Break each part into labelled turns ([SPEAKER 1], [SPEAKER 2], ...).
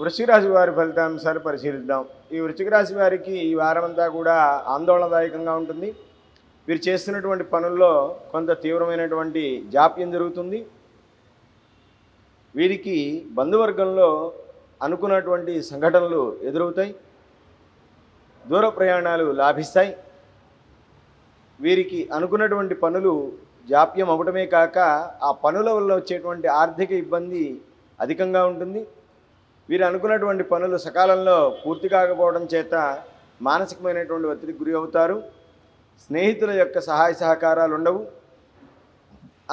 [SPEAKER 1] వృశ్చికరాశి వారి ఫలితాంశాలు పరిశీలిద్దాం. ఈ వృశ్చికరాశి వారికి ఈ వారమంతా కూడా ఆందోళనదాయకంగా ఉంటుంది. వీరు చేస్తున్నటువంటి పనుల్లో కొంత తీవ్రమైనటువంటి జాప్యం జరుగుతుంది. వీరికి బంధువర్గంలో అనుకున్నటువంటి సంఘటనలు ఎదురవుతాయి. దూర ప్రయాణాలు లాభిస్తాయి. వీరికి అనుకున్నటువంటి పనులు జాప్యం అవ్వడమే కాక ఆ పనుల వల్ల వచ్చేటువంటి ఆర్థిక ఇబ్బంది అధికంగా ఉంటుంది. వీరు అనుకున్నటువంటి పనులు సకాలంలో పూర్తి కాకపోవడం చేత మానసికమైనటువంటి ఒత్తిడికి గురి అవుతారు. స్నేహితుల యొక్క సహాయ సహకారాలు ఉండవు.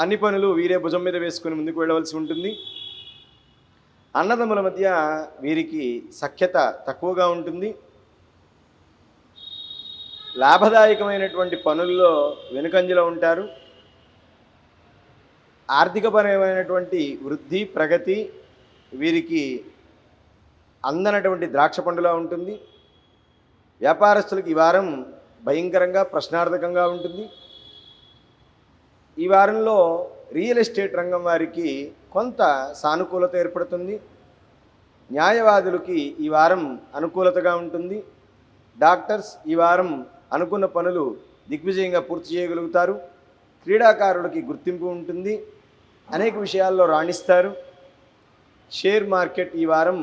[SPEAKER 1] అన్ని పనులు వీరే భుజం మీద వేసుకుని ముందుకు వెళ్ళవలసి ఉంటుంది. అన్నదమ్ముల మధ్య వీరికి సఖ్యత తక్కువగా ఉంటుంది. లాభదాయకమైనటువంటి పనుల్లో వెనుకంజలో ఉంటారు. ఆర్థికపరమైనటువంటి వృద్ధి ప్రగతి వీరికి అందనటువంటి ద్రాక్ష పండులా ఉంటుంది. వ్యాపారస్తులకు ఈ వారం భయంకరంగా ప్రశ్నార్థకంగా ఉంటుంది. ఈ వారంలో రియల్ ఎస్టేట్ రంగం వారికి కొంత సానుకూలత ఏర్పడుతుంది. న్యాయవాదులకి ఈ వారం అనుకూలతగా ఉంటుంది. డాక్టర్స్ ఈ వారం అనుకున్న పనులు దిగ్విజయంగా పూర్తి చేయగలుగుతారు. క్రీడాకారులకి గుర్తింపు ఉంటుంది. అనేక విషయాల్లో రాణిస్తారు. షేర్ మార్కెట్ ఈ వారం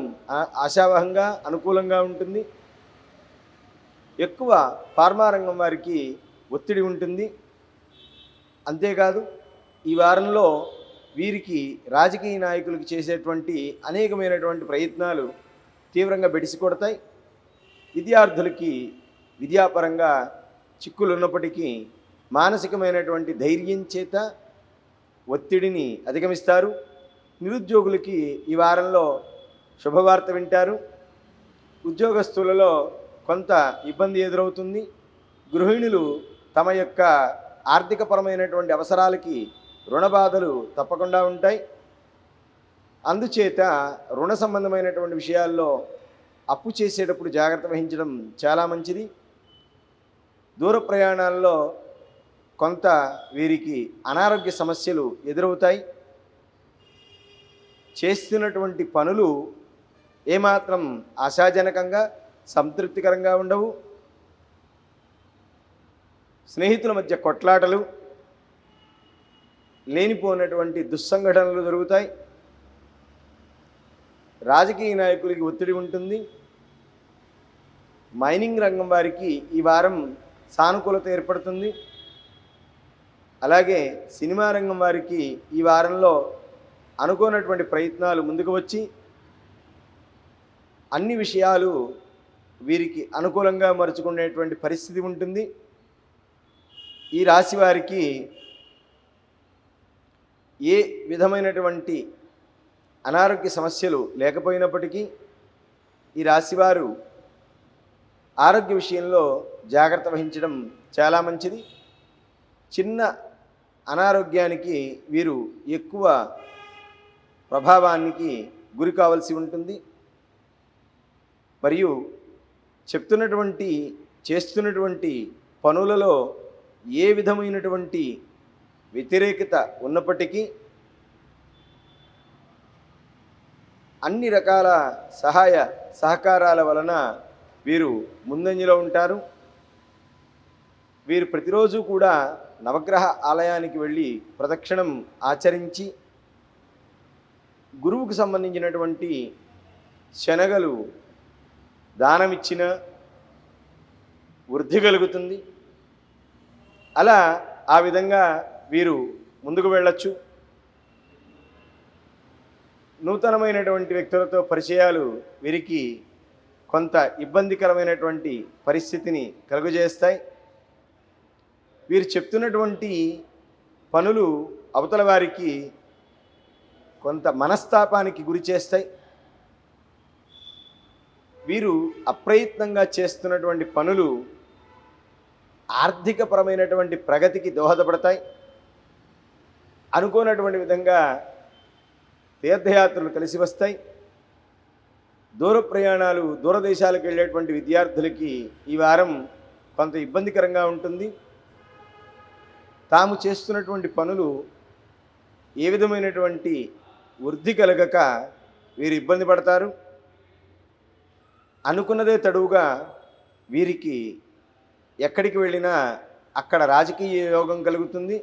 [SPEAKER 1] ఆశావహంగా అనుకూలంగా ఉంటుంది. ఎక్కువ ఫార్మా రంగం వారికి ఒత్తిడి ఉంటుంది. అంతేకాదు ఈ వారంలో వీరికి రాజకీయ నాయకులకు చేసేటువంటి అనేకమైనటువంటి ప్రయత్నాలు తీవ్రంగా బెడిసి కొడతాయి. విద్యార్థులకి విద్యాపరంగా చిక్కులు ఉన్నప్పటికీ మానసికమైనటువంటి ధైర్యం చేత ఒత్తిడిని అధిగమిస్తారు. నిరుద్యోగులకి ఈ వారంలో శుభవార్త వింటారు. ఉద్యోగస్తులలో కొంత ఇబ్బంది ఎదురవుతుంది. గృహిణులు తమ యొక్క ఆర్థికపరమైనటువంటి అవసరాలకి రుణ బాధలు తప్పకుండా ఉంటాయి. అందుచేత రుణ సంబంధమైనటువంటి విషయాల్లో అప్పు చేసేటప్పుడు జాగ్రత్త వహించడం చాలా మంచిది. దూర ప్రయాణాల్లో కొంత వీరికి అనారోగ్య సమస్యలు ఎదురవుతాయి. చేస్తున్నటువంటి పనులు ఏమాత్రం ఆశాజనకంగా సంతృప్తికరంగా ఉండవు. స్నేహితుల మధ్య కొట్లాటలు లేనిపోయినటువంటి దుస్సంఘటనలు జరుగుతాయి. రాజకీయ నాయకులకి ఒత్తిడి ఉంటుంది. మైనింగ్ రంగం వారికి ఈ వారం సానుకూలత ఏర్పడుతుంది. అలాగే సినిమా రంగం వారికి ఈ వారంలో అనుకోనటువంటి ప్రయత్నాలు ముందుకు వచ్చి అన్ని విషయాలు వీరికి అనుకూలంగా మరుచుకునేటువంటి పరిస్థితి ఉంటుంది. ఈ రాశి వారికి ఏ విధమైనటువంటి అనారోగ్య సమస్యలు లేకపోయినప్పటికీ ఈ రాశివారు ఆరోగ్య విషయంలో జాగ్రత్త వహించడం చాలా మంచిది. చిన్న అనారోగ్యానికి వీరు ఎక్కువ ప్రభావానికి గురి కావాల్సి ఉంటుంది. మరియు చెప్తున్నటువంటి చేస్తున్నటువంటి పనులలో ఏ విధమైనటువంటి వ్యతిరేకత ఉన్నప్పటికీ అన్ని రకాల సహాయ సహకారాల వలన వీరు ముందంజలో ఉంటారు. వీరు ప్రతిరోజు కూడా నవగ్రహ ఆలయానికి వెళ్ళి ప్రదక్షిణం ఆచరించి గురువుకు సంబంధించినటువంటి శనగలు దానమిచ్చిన వృద్ధి కలుగుతుంది. అలా ఆ విధంగా వీరు ముందుకు వెళ్ళచ్చు. నూతనమైనటువంటి వ్యక్తులతో పరిచయాలు వీరికి కొంత ఇబ్బందికరమైనటువంటి పరిస్థితిని కలుగజేస్తాయి. వీరు చెప్తున్నటువంటి పనులు అవతల వారికి కొంత మనస్తాపానికి గురి చేస్తాయి. వీరు అప్రయత్నంగా చేస్తున్నటువంటి పనులు ఆర్థికపరమైనటువంటి ప్రగతికి దోహదపడతాయి. అనుకోనటువంటి విధంగా తీర్థయాత్రలు కలిసి వస్తాయి. దూర ప్రయాణాలు దూరదేశాలకు వెళ్ళేటువంటి విద్యార్థులకి ఈ వారం కొంత ఇబ్బందికరంగా ఉంటుంది. తాము చేస్తున్నటువంటి పనులు ఏ విధమైనటువంటి వృద్ధి కలగక వీరు ఇబ్బంది పడతారు. అనుకున్నదే తడువుగా వీరికి ఎక్కడికి వెళ్ళినా అక్కడ రాజకీయ యోగం కలుగుతుంది.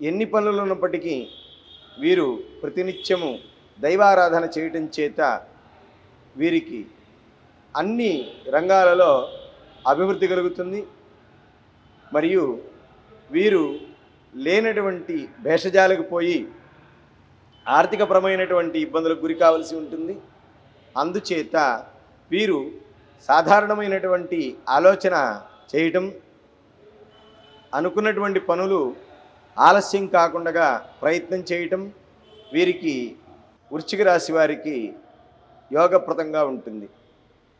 [SPEAKER 1] ఎన్ని పనులు ఉన్నప్పటికీ వీరు ప్రతినిత్యము దైవారాధన చేయటం చేత వీరికి అన్ని రంగాలలో అభివృద్ధి కలుగుతుంది. మరియు వీరు లేనటువంటి భేషజాలకు పోయి ఆర్థికపరమైనటువంటి ఇబ్బందులకు గురి కావలసి ఉంటుంది. అందుచేత వీరు సాధారణమైనటువంటి ఆలోచన చేయటం అనుకున్నటువంటి పనులు ఆలస్యం కాకుండా ప్రయత్నం చేయటం వీరికి వృశ్చిక రాశి వారికి యోగప్రదంగా ఉంటుంది.